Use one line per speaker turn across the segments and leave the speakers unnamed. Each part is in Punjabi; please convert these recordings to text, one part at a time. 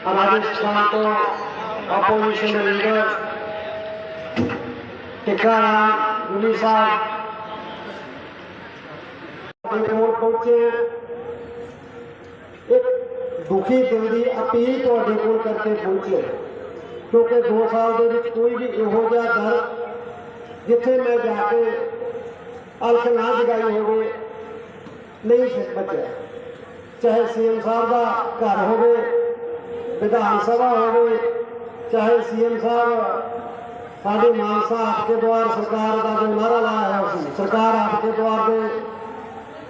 ਰਾਜਸਥਾਨ ਤੋਂ ਆਪੋਜੀਸ਼ਨ ਲੀਡਰ ਟਿਕਾਣਾ ਗੁਲੀ ਸਾਹਿਬ ਕੋਲ ਪਹੁੰਚੇ ਇੱਕ ਦੁਖੀ ਦਿਲ ਦੀ ਅਪੀਲ ਤੁਹਾਡੇ ਕੋਲ ਕਰਕੇ ਪਹੁੰਚੇ ਕਿਉਂਕਿ 2 ਸਾਲ ਦੇ ਵਿੱਚ ਕੋਈ ਵੀ ਇਹੋ ਜਿਹਾ ਦਰ ਜਿੱਥੇ ਮੈਂ ਜਾ ਕੇ ਅਲਖ ਨਾ ਜਗਾਈ ਹੋਵੇ ਨਹੀਂ ਸੀ ਬਚਿਆ ਚਾਹੇ ਸੀਐਮ ਸਾਹਿਬ ਦਾ ਘਰ ਹੋਵੇ ਵਿਧਾਨ ਸਭਾ ਹੋਵੇ, ਚਾਹੇ ਸੀਐਮ ਸਾਹਿਬ ਸਾਡੇ ਮਾਨਸਾ ਆਪਕੇ ਦੁਆਰ ਸਰਕਾਰ ਦਾ ਜੋ ਨਾਰਾ ਲਾਇਆ ਹੋਇਆ ਸੀ, ਸਰਕਾਰ ਆਪਕੇ ਦੁਆਰ ਦੇ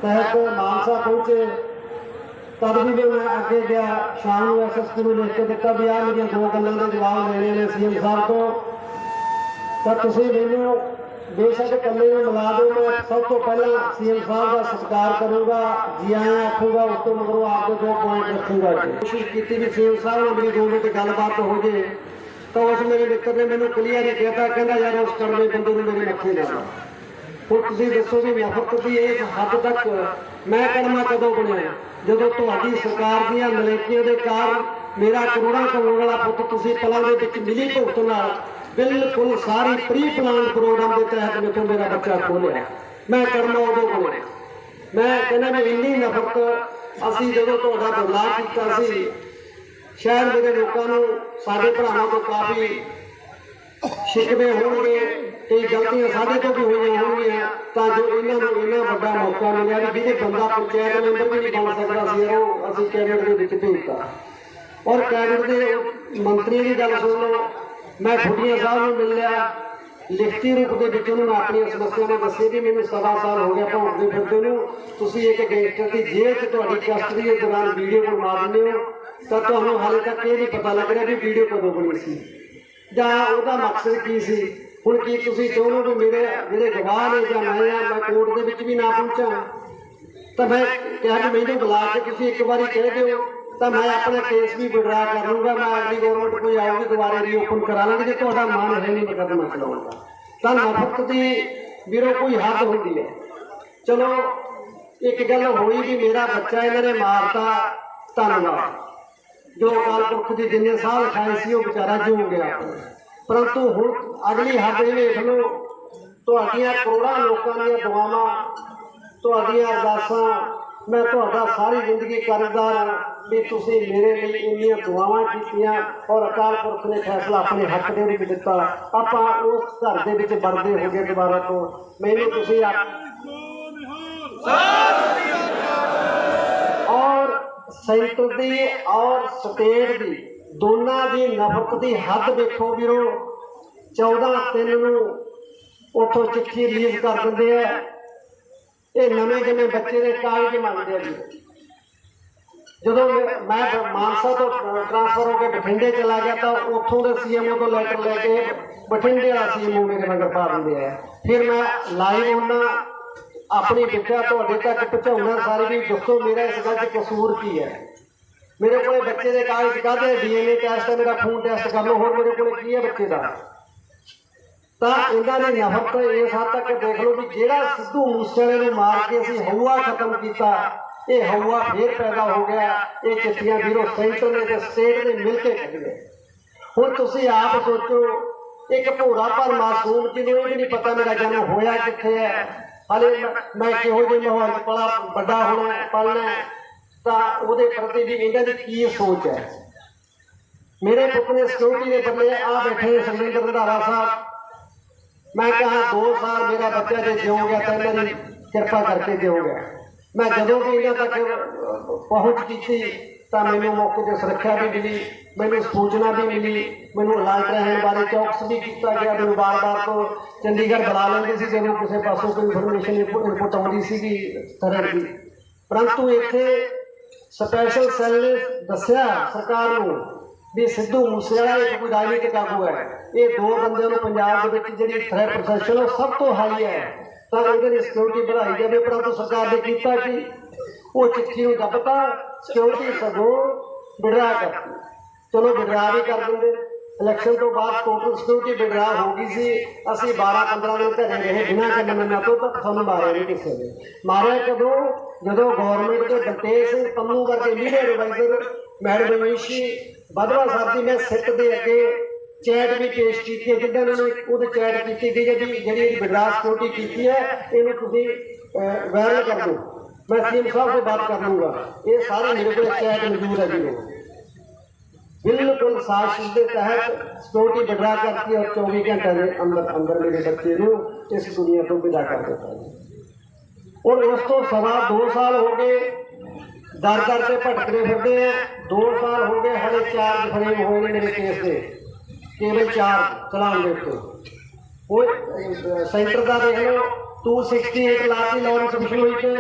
ਤਹਿਤ ਮਾਨਸਾ ਪਹੁੰਚੇ, ਤਦ ਵੀ ਮੈਂ ਅੱਗੇ ਗਿਆ, ਸ਼ਾਮ ਨੂੰ ਐਸਐਸਪੀ ਨੂੰ ਲਿਖ ਕੇ ਦਿੱਤਾ ਵੀ ਆਹ ਮੇਰੀਆਂ ਦੋ ਗੱਲਾਂ ਦੇ ਜਵਾਬ ਲੈਣੇ ਨੇ ਸੀਐਮ ਸਾਹਿਬ ਤੋਂ। ਤਾਂ ਤੁਸੀਂ ਮੈਨੂੰ ਬੇਸ਼ੱਕ ਇਕੱਲੇ ਨੂੰ ਮਿਲਾ ਦਿਓ, ਮੈਂ ਸਭ ਤੋਂ ਪਹਿਲਾਂ ਸੀਐਮ ਸਾਹਿਬ ਦਾ ਸਤਿਕਾਰ ਕਰੂੰਗਾ, ਜੀ ਆਇਆਂ ਆਖੂਗਾ, ਉਸ ਤੋਂ ਮਗਰੋਂ ਆਪਦੇ ਦੋ ਪੁਆਇੰਟ ਰੱਖੂਗਾ ਕੋਸ਼ਿਸ਼ ਕੀਤੀ ਵੀ ਸੀਐਮ ਸਾਹਿਬ ਨਾਲ ਮੇਰੀ ਦੋ ਮਿੰਟ ਗੱਲਬਾਤ ਹੋ ਜੇ, ਤਾਂ ਉਸ ਮੇਰੇ ਮਿੱਤਰ ਨੇ ਮੈਨੂੰ ਕਲੀਅਰ ਹੀ ਕਹਿਤਾ, ਕਹਿੰਦਾ ਯਾਰ ਉਸ ਕਰਮੇ ਬੰਦੇ ਨੂੰ ਮੇਰੇ ਮੱਥੇ ਨਾ ਲਾ ਹੁਣ ਤੁਸੀਂ ਦੱਸੋ ਵੀ ਨਫ਼ਰਤ ਦੀ ਇਸ ਹੱਦ ਤੱਕ ਮੈਂ ਕਲਮਾ ਕਦੋਂ ਬਣਿਆ? ਜਦੋਂ ਤੁਹਾਡੀ ਸਰਕਾਰ ਦੀਆਂ ਨਲੇਕੀਆਂ ਦੇ ਕਾਰਨ ਮੇਰਾ ਕਰੋੜਾਂ ਕਰੋੜ ਵਾਲਾ ਪੁੱਤ ਤੁਸੀਂ ਪਲਾਂ ਦੇ ਵਿੱਚ ਮਿਲੀ ਭੁਗਤ ਨਾਲ ਬਿਲਕੁਲ ਸਾਰੀ ਪ੍ਰੀ ਪਲਾਨ ਪ੍ਰੋਗਰਾਮ ਦੇ ਤਹਿਤ ਮੇਥੋਂ ਮੇਰਾ ਬੱਚਾ ਖੋਲਿਆ। ਮੈਂ ਕਰਮਾ ਉਦੋਂ ਬਣਿਆ ਮੈਂ ਕਹਿੰਦਾ ਵੀ ਇੰਨੀ ਨਫ਼ਰਤ ਅਸੀਂ ਜਦੋਂ ਤੁਹਾਡਾ ਬਦਲਾਅ ਕੀਤਾ ਸੀ, ਸ਼ਹਿਰ ਦੇ ਲੋਕਾਂ ਨੂੰ, ਸਾਡੇ ਭਰਾਵਾਂ ਤੋਂ ਕਾਫੀ ਸ਼ਿਕਵੇ ਹੋਣਗੇ, ਕਈ ਗਲਤੀਆਂ ਸਾਡੇ ਤੋਂ ਵੀ ਹੋਈਆਂ ਹੋਣਗੀਆਂ, ਤਾਂ ਜੋ ਇਹਨਾਂ ਨੂੰ ਇੰਨਾ ਵੱਡਾ ਮੌਕਾ ਮਿਲਿਆ ਵੀ ਜਿਹਦੇ ਬੰਦਾ ਪੰਚਾਇਤ ਮੈਂਬਰ ਵੀ ਨਹੀਂ ਬਣ ਸਕਦਾ ਸੀ ਉਹ ਅਸੀਂ ਕੈਬਨਿਟ ਦੇ ਵਿੱਚ ਭੇਜਤਾ। ਔਰ ਕੈਬਨਿਟ ਦੇ ਮੰਤਰੀ ਦੀ ਗੱਲ ਸੁਣ ਲਓ ਮੈਂ ਖੁੱਡੀਆਂ ਸਾਹਿਬ ਨੂੰ ਮਿਲ ਲਿਆ। ਲਿਖਤੀ ਰੂਪ ਦੇ ਵਿੱਚ ਉਹਨਾਂ ਆਪਣੀਆਂ ਸਮੱਸਿਆਵਾਂ ਦੱਸੇ ਵੀ ਮੈਨੂੰ ਸਵਾ ਸਾਲ ਹੋ ਗਿਆ ਭੌਂਕਦੇ ਫਿਰਦੇ ਨੂੰ। ਤੁਸੀਂ ਇੱਕ ਗੈਂਗਸਟਰ ਦੀ ਜੇਲ੍ਹ 'ਚ ਤੁਹਾਡੀ ਕਸਟਡੀ ਦੇ ਦੌਰਾਨ ਵੀਡੀਓ ਬਣਵਾ ਦਿੰਦੇ ਹੋ। ਤਾਂ ਤੁਹਾਨੂੰ ਹਾਲੇ ਤੱਕ ਇਹ ਨਹੀਂ ਪਤਾ ਲੱਗ ਰਿਹਾ ਵੀ ਵੀਡੀਓ ਕਦੋਂ ਬਣੀ ਸੀ। ਜਾਂ ਉਹਦਾ ਮਕਸਦ ਕੀ ਸੀ? ਹੁਣ ਕੀ ਤੁਸੀਂ ਚਾਹੁੰਦੇ ਹੋ ਵੀ ਮੇਰੇ ਜਿਹੜੇ ਗਵਾਹ ਨੇ ਜਾਂ ਮੈਂ ਆ, ਮੈਂ ਕੋਰਟ ਦੇ ਵਿੱਚ ਵੀ ਨਾ ਪਹੁੰਚਾਂ? ਤਾਂ ਮੈਂ ਕਿਹਾ ਕਿ ਮੈਨੂੰ ਬੁਲਾ ਕੇ ਤੁਸੀਂ ਇੱਕ ਵਾਰੀ ਕਹਿ ਦਿਓ। ਤਾਂ ਮੈਂ ਆਪਣੇ ਕੇਸ ਵੀ ਵਿਡਰਾ ਕਰ ਲੂੰਗਾ ਮੈਂ ਅਗਲੀ ਗਵਰਨਮੈਂਟ ਕੋਈ ਆਊਗੀ, ਦੁਬਾਰਾ ਰੀਓਪਨ ਕਰਾ ਲਾਂਗੇ ਜੇ ਤੁਹਾਡਾ ਮਨ ਹੈ ਨਹੀਂ ਮੁਕੱਦਮਾ ਚਲਾਉਣ ਦਾ। ਤਾਂ ਨਫ਼ਰਤ ਦੀ ਵੀਰੋ ਕੋਈ ਹੱਦ ਹੁੰਦੀ ਹੈ। ਚਲੋ, ਇੱਕ ਗੱਲ ਹੋਈ ਵੀ ਮੇਰਾ ਬੱਚਾ ਇਹਨਾਂ ਨੇ ਮਾਰਤਾ ਧੰਨਵਾਦ। ਜੋ ਅਕਾਲ ਪੁਰਖ ਦੀ ਜਿੰਨੇ ਸਾਹ ਖਾਏ ਸੀ, ਉਹ ਵਿਚਾਰਾ ਜਿਉ ਗਿਆ। ਪਰੰਤੂ ਹੁਣ ਅਗਲੀ ਹੱਦ ਇਹ ਵੇਖ ਲਓ, ਤੁਹਾਡੀਆਂ ਕਰੋੜਾਂ ਲੋਕਾਂ ਦੀਆਂ ਦੁਆਵਾਂ, ਤੁਹਾਡੀਆਂ ਅਰਦਾਸਾਂ ਮੈਂ ਤੁਹਾਡਾ ਸਾਰੀ ਜ਼ਿੰਦਗੀ ਕਰਜ਼ਦਾਰ ਹਾਂ ਵੀ ਤੁਸੀਂ ਮੇਰੇ ਲਈ ਇੰਨੀਆਂ ਦੁਆਵਾਂ ਕੀਤੀਆਂ ਔਰ ਅਕਾਲ ਪੁਰਖ ਨੇ ਫੈਸਲਾ ਆਪਣੇ ਹੱਕ ਦੇ ਵਿੱਚ ਦਿੱਤਾ। ਆਪਾਂ ਉਸ ਘਰ ਦੇ ਵਿੱਚ ਵੜਦੇ ਹੋ ਗਏ ਦੁਬਾਰਾ ਤੋਂ। ਮੈਨੂੰ ਤੁਸੀਂ ਆਪ ਔਰ ਸੈਂਟਰ ਦੀ ਔਰ ਸਟੇਟ ਦੀ ਦੋਨਾਂ ਦੀ ਨਫ਼ਰਤ ਦੀ ਹੱਦ ਵੇਖੋ ਵੀਰੋ। 14 ਤਿੰਨ ਨੂੰ ਉਥੋਂ ਚਿੱਠੀ ਰਿਲੀਜ਼ ਕਰ ਦਿੰਦੇ ਆ। ਇਹ ਨਵੇਂ ਜਿਵੇਂ ਬੱਚੇ ਦੇ ਕਾਗਜ਼ ਮੰਗਦੇ ਆ ਜੀ। ਜਦੋਂ ਮੈਂ ਮਾਨਸਾ ਤੋਂ ਟ੍ਰਾਂਸਫਰ ਹੋ ਕੇ ਬਠਿੰਡੇ ਚਲਾ ਗਿਆ ਤਾਂ ਉੱਥੋਂ ਦੇ ਸੀਐਮਓ ਤੋਂ ਲੈਟਰ ਲੈ ਕੇ ਬਠਿੰਡੇ ਵਾਲਾ ਸੀਐਮਓ ਮੇਰੇ ਮਗਰ ਪਾ ਦਿੰਦੇ ਆ। ਫਿਰ ਮੈਂ ਲਾਈਵ ਉਹਨਾਂ ਆਪਣੀ ਵਿਖਿਆ ਤੁਹਾਡੇ ਤੱਕ ਪਹੁੰਚਾਉਣਾ ਸਾਰੇ ਵੀ ਦੱਸੋ ਮੇਰਾ ਇਸ ਗੱਲ 'ਚ ਕਸੂਰ ਕੀ ਹੈ? ਮੇਰੇ ਕੋਲੇ ਬੱਚੇ ਦੇ ਕਾਗਜ਼ ਕਾਹਦੇ ਡੀਐਨਏ ਟੈਸਟ ਹੈ ਮੇਰਾ ਖੂਨ ਟੈਸਟ ਕਰ ਲਓ, ਹੋਰ ਮੇਰੇ ਕੋਲੇ ਕੀ ਹੈ ਬੱਚੇ ਦਾ? ਤਾਂ ਇਹਨਾਂ ਨੇ ਨਫ਼ਰਤ ਇਸ ਹੱਦ ਤੱਕ ਦੇਖ ਲਓ ਵੀ ਜਿਹੜਾ ਸਿੱਧੂ ਮੂਸੇਵਾਲੇ ਨੂੰ ਮਾਰ ਕੇ ਅਸੀਂ ਹਊਆ ਖਤਮ ਕੀਤਾ ਇਹ ਹਊਆ ਫੇਰ ਪੈਦਾ ਹੋ ਗਿਆ ਇਹ ਚਿੱਠੀਆਂ ਵੀਰੋ ਸੈਂਟਰ ਨੇ ਤੇ ਸਟੇਟ ਨੇ ਮਿਲ ਕੇ ਕੱਢੀਆਂ ਹੁਣ ਤੁਸੀਂ ਆਪ ਸੋਚੋ ਇੱਕ ਭੋਰਾ ਪਰ ਮਾਸੂਮ ਜਿਹਨੂੰ ਇਹ ਵੀ ਨਹੀਂ ਪਤਾ ਮੇਰਾ ਜਨਮ ਹੋਇਆ ਕਿੱਥੇ ਹੈ। ਹਲੇ ਮੈਂ- ਕਿਹੋ ਜਿਹੇ ਮਾਹੌਲ 'ਚ ਪਲਾ ਵੱਡਾ ਹੋਣਾ ਹੈ, ਪਲਣਾ ਤਾਂ ਉਹਦੇ ਪ੍ਰਤੀ ਵੀ ਇਹਨਾਂ ਦੀ ਕੀ ਸੋਚ ਹੈ? ਮੇਰੇ ਪੁੱਤ ਨੇ ਸਿਕਿਉਰਿਟੀ ਦੇ ਬਦਲੇ ਆ ਬੈਠੇ ਨੇ ਰੰਧਾਵਾ ਸਾਹਿਬ। ਮੈਂ ਕਹਾ 2 ਸਾਲ ਮੇਰਾ ਬੱਚਾ ਜੇ ਜਿਉ ਗਿਆ ਤਾਂ ਇਹਨਾਂ ਦੀ ਕਿਰਪਾ ਕਰਕੇ ਜਿਉ ਗਿਆ। ਮੈਂ ਜਦੋਂ ਵੀ ਇਹਨਾਂ ਤੱਕ ਪਹੁੰਚ ਕੀਤੀ ਤਾਂ ਮੈਨੂੰ ਮੌਕੇ ਤੇ ਸੁਰੱਖਿਆ ਵੀ ਮਿਲੀ, ਮੈਨੂੰ ਸੂਚਨਾ ਵੀ ਮਿਲੀ, ਮੈਨੂੰ ਅਲਰਟ ਰਹਿਣ ਬਾਰੇ ਚੌਕਸ ਵੀ ਕੀਤਾ ਗਿਆ, ਮੈਨੂੰ ਬਾਰ-ਬਾਰ ਤੋਂ ਚੰਡੀਗੜ੍ਹ ਬੁਲਾ ਲੈਂਦੇ ਸੀ, ਜਦੋਂ ਕਿਸੇ ਪਾਸੋਂ ਕੋਈ ਇਨਫੋਰਮੇਸ਼ਨ ਇਨਪੁਟ ਆਉਂਦੀ ਸੀਗੀ ਤਰ੍ਹਾਂ ਦੀ। ਪਰੰਤੂ ਇੱਥੇ ਸਪੈਸ਼ਲ ਸੈੱਲ ਨੇ ਦੱਸਿਆ ਸਰਕਾਰ ਨੂੰ ਵੀ ਸਿੱਧੂ ਮੂਸੇਵਾਲਾ ਇੱਕ ਕੋਈ ਰਾਜਨੀਤਿਕ ਆਗੂ ਹੈ। ਇਹ ਦੋ ਬੰਦਿਆਂ ਨੂੰ ਪੰਜਾਬ ਦੇ ਵਿੱਚ ਜਿਹੜੀ ਥ੍ਰੈਟ ਪ੍ਰੋਫੈਸ਼ਨ ਉਹ ਸਭ ਤੋਂ ਹਾਈ ਹੈ। ਤਾਂ ਉਹਦੇ ਲਈ ਸਿਕਿਉਰਿਟੀ ਬਣਾਈ ਜਾਵੇ, ਪਰੰਤੂ ਸਰਕਾਰ ਨੇ ਕੀਤਾ ਕਿ? ਉਹ ਚਿੱਠੀ ਨੂੰ ਦੱਬਤਾ ਸਿਕਿਉਰਿਟੀ ਸਗੋਂ ਵਿਡਰਾ ਕਰਤੀ। ਚਲੋ ਵਿਡਰਾ ਵੀ ਕਰ ਦਿੰਦੇ। ਇਲੈਕਸ਼ਨ ਤੋਂ ਬਾਅਦ ਟੋਟਲ ਸਿਕਿਉਰਿਟੀ ਵਿਡਰਾ ਹੋ ਗਈ ਸੀ। ਅਸੀਂ 12 15 ਦਿਨ ਘਰੇ ਰਹੇ ਬਿਨਾਂ ਕੰਨਾਂ ਤੋਂ ਤੱਕ ਸਾਨੂੰ ਮਾਰਿਆ ਨਹੀਂ ਕਿਸੇ ਨੇ। ਮਾਰਿਆ ਕਦੋਂ? ਜਦੋਂ ਗਵਰਨਮੈਂਟ ਦੇ ਦਲਤੇਜ ਸਿੰਘ ਪੰਨੂ ਕਰਕੇ ਲੀਡਰ ਰਿਵਾਈਜ਼ਰ ਮੈਡਮ ਮਨੀਸ਼ੀ ਬਦਵਾ ਸਾਹਿਬ ਦੀ ਮੈਂ ਸਿੱਟ ਦੇ ਅੱਗੇ ਚੈਟ ਵੀ ਪੇਸ਼ ਕੀਤੀ ਹੈ, ਜਿੱਦਾਂ ਉਹਨਾਂ ਨੇ ਉਹਦੇ ਚੈਟ ਕੀਤੀ ਗਈ ਜਿਹੜੀ ਜਿਹੜੀ ਵਿਡਰਾ ਸਿਕਿਉਰਿਟੀ ਕੀਤੀ ਹੈ, ਇਹਨੂੰ ਤੁਸੀਂ ਵਾਇਰਲ ਕਰ ਦਿਓ। ਮੈਂ ਸੀਐਮ ਸਾਹਿਬ ਤੋਂ ਬਾਤ ਕਰ ਲੂੰਗਾ ਇਹ ਸਾਰੇ ਮੇਰੇ ਕੋਲ ਚੈਟ ਮੌਜੂਦ ਹੈ ਜੀ। ਬਿਲਕੁਲ ਸਾਜ਼ਿਸ਼ ਦੇ ਤਹਿਤ ਸਿਕਿਉਰਿਟੀ ਵਿਡਰਾ ਕਰਤੀ ਔਰ 24 ਘੰਟੇ ਦੇ ਅੰਦਰ ਅੰਦਰ ਮੇਰੇ ਬੱਚੇ ਨੂੰ ਇਸ ਦੁਨੀਆ ਤੋਂ ਵਿਦਾ ਕਰ ਦਿੱਤਾ ਜੀ। ਔਰ ਉਸ ਤੋਂ ਸਵਾ 2 ਸਾਲ ਹੋ ਗਏ, ਦਰ ਦਰ ਤੇ ਭਟਕਦੇ ਫਿਰਦੇ ਆ। 2 ਸਾਲ ਹੋ ਗਏ, ਹਲੇ ਚਾਰਜ ਫਰੇਮ ਹੋਏ ਨੇ ਮੇਰੇ ਕੇਸ ਦੇ। ਕੇਵਲ ਚਾਰ ਚਲਾਉਣ ਦੇ ਉੱਤੇ। ਉਹ ਸੈਂਟਰ ਦਾ ਦੇਖ ਲਓ 268 ਲਾਤੀ ਲਾਰੈਂਸ ਬਿਸ਼ਨੋਈ ਤੇ।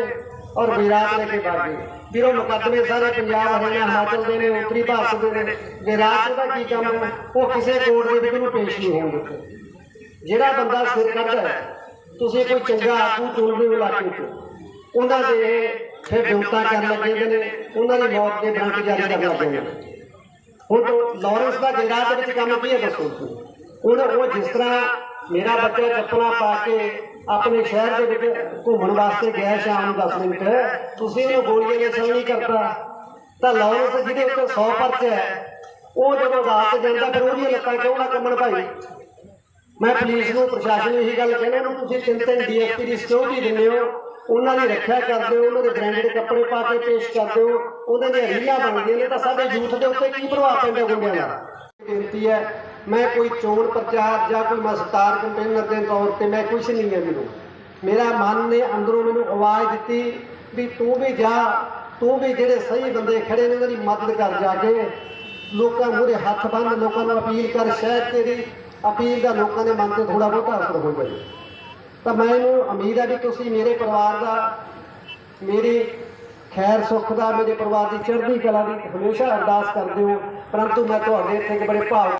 ਔਰ ਵਿਰਾਟ ਲੈ ਕੇ ਬਾਗੀ ਵੀਰੋ ਮੁਕੱਦਮੇ ਸਾਰੇ ਪੰਜਾਬ ਹਰਿਆਣਾ, ਹਿਮਾਚਲ ਦੇ ਨੇ, ਉੱਤਰੀ ਭਾਰਤ ਦੇ ਨੇ। ਵਿਰਾਟ ਦਾ ਕੀ ਕੰਮ ਹੈ, ਉਹ ਕਿਸੇ ਕੋਰਟ ਦੇ ਵਿੱਚ ਨੂੰ ਪੇਸ਼ ਨਹੀਂ ਹੋਣਗੇ ਜਿਹੜਾ ਬੰਦਾ ਸਿਰ ਕੱਢਦਾ ਤੁਸੀਂ ਕੋਈ ਚੰਗਾ ਆਗੂ ਚੁਣਦੇ ਹੋ ਇਲਾਕੇ 'ਚ ਉਹਨਾਂ ਦੇ ਫਿਰ ਬਿਉਂਤਾ ਕਰਨ ਲੱਗੇ ਨੇ, ਉਹਨਾਂ ਦੀ ਮੌਤ ਦੇ ਵਾਰੰਟ ਜਾਰੀ ਕਰਨ ਲੱਗੇ ਨੇ। ਹੁਣ ਲਾਰੈਂਸ ਦਾ ਗੁਜਰਾਤ ਦੇ ਵਿੱਚ ਕੰਮ ਕੀ ਹੈ ਦੱਸੋ ਤੁਸੀਂ ਉਹ ਜਿਸ ਤਰ੍ਹਾਂ ਮੇਰਾ ਬੱਚਾ ਚੱਪਲਾਂ ਪਾ ਕੇ ਆਪਣੇ ਸ਼ਹਿਰ ਦੇ ਵਿੱਚ ਘੁੰਮਣ ਵਾਸਤੇ ਗਿਆ ਸ਼ਾਮ ਨੂੰ 10 ਮਿੰਟ। ਤੁਸੀਂ ਉਹਨੂੰ ਗੋਲੀਆਂ ਦੇ ਸਲ ਨਹੀਂ ਕਰਤਾ। ਤਾਂ ਲਾਰੈਂਸ ਜਿਹਦੇ ਉੱਤੇ 100 ਪਰਚਾ ਹੈ, ਉਹ ਜਦੋਂ ਅਦਾਲਤ ਜਾਂਦਾ ਫਿਰ ਉਹਦੀਆਂ ਲੱਤਾਂ ਕਿਉਂ ਨਾ ਕੰਮਣ ਭਾਈ? ਮੈਂ ਪੁਲਿਸ ਨੂੰ, ਪ੍ਰਸ਼ਾਸਨ ਨੂੰ ਇਹੀ ਗੱਲ ਕਹਿੰਦਾ ਨੂੰ ਤੁਸੀਂ ਤਿੰਨ ਤਿੰਨ ਡੀਐਸਪੀ ਦੀ ਸਿਕਿਉਰਿਟੀ ਦਿੰਦੇ ਹੋ। ਉਹਨਾਂ ਦੀ ਰੱਖਿਆ ਕਰਦੇ ਹੋ, ਉਹਨਾਂ ਦੇ ਬ੍ਰਾਂਡਡ ਕੱਪੜੇ ਪਾ ਕੇ ਪੇਸ਼ ਕਰਦੇ ਹੋ। ਉਹਨਾਂ ਦੀਆਂ ਰੀਲਾਂ ਬਣਦੀਆਂ ਨੇ, ਤਾਂ ਸਾਡੇ ਯੂਥ ਦੇ ਉੱਤੇ ਕੀ ਪ੍ਰਭਾਵ ਪੈਂਦਾ ਗੁੰਡਿਆਂ ਦਾ? ਬੇਨਤੀ ਹੈ ਮੈਂ ਕੋਈ ਚੋਣ ਪ੍ਰਚਾਰ ਜਾਂ ਕੋਈ ਮਸਤਾਰ ਕੰਪੇਨਰ ਦੇ ਤੌਰ ਤੇ ਮੈਂ ਕੁਝ ਨਹੀਂ ਹੈ ਮੈਨੂੰ। ਮੇਰਾ ਮਨ ਨੇ ਅੰਦਰੋਂ ਮੈਨੂੰ ਆਵਾਜ਼ ਦਿੱਤੀ ਵੀ ਤੂੰ ਵੀ ਜਾ, ਤੂੰ ਵੀ ਜਿਹੜੇ ਸਹੀ ਬੰਦੇ ਖੜੇ ਨੇ ਉਹਨਾਂ ਦੀ ਮਦਦ ਕਰ ਜਾ ਕੇ। ਲੋਕਾਂ ਮੂਹਰੇ ਹੱਥ ਬੰਨ ਲੋਕਾਂ ਨੂੰ ਅਪੀਲ ਕਰ, ਸ਼ਾਇਦ ਤੇਰੀ ਅਪੀਲ ਦਾ ਲੋਕਾਂ ਦੇ ਮਨ ਤੇ ਥੋੜਾ ਬਹੁਤਾ ਅਸਰ ਹੋ ਜਾਵੇ। ਤਾਂ ਮੈਨੂੰ ਉਮੀਦ ਹੈ ਵੀ ਤੁਸੀਂ ਮੇਰੇ ਪਰਿਵਾਰ ਦਾ, ਮੇਰੀ ਖੈਰ ਸੁੱਖ ਦਾ, ਮੇਰੇ ਪਰਿਵਾਰ ਦੀ ਚੜ੍ਹਦੀ ਕਲਾ ਦੀ ਹਮੇਸ਼ਾ ਅਰਦਾਸ ਕਰਦੇ ਹੋ। ਪਰੰਤੂ ਮੈਂ ਤੁਹਾਡੇ ਇੱਥੇ ਇੱਕ ਬੜੇ ਭਾਵ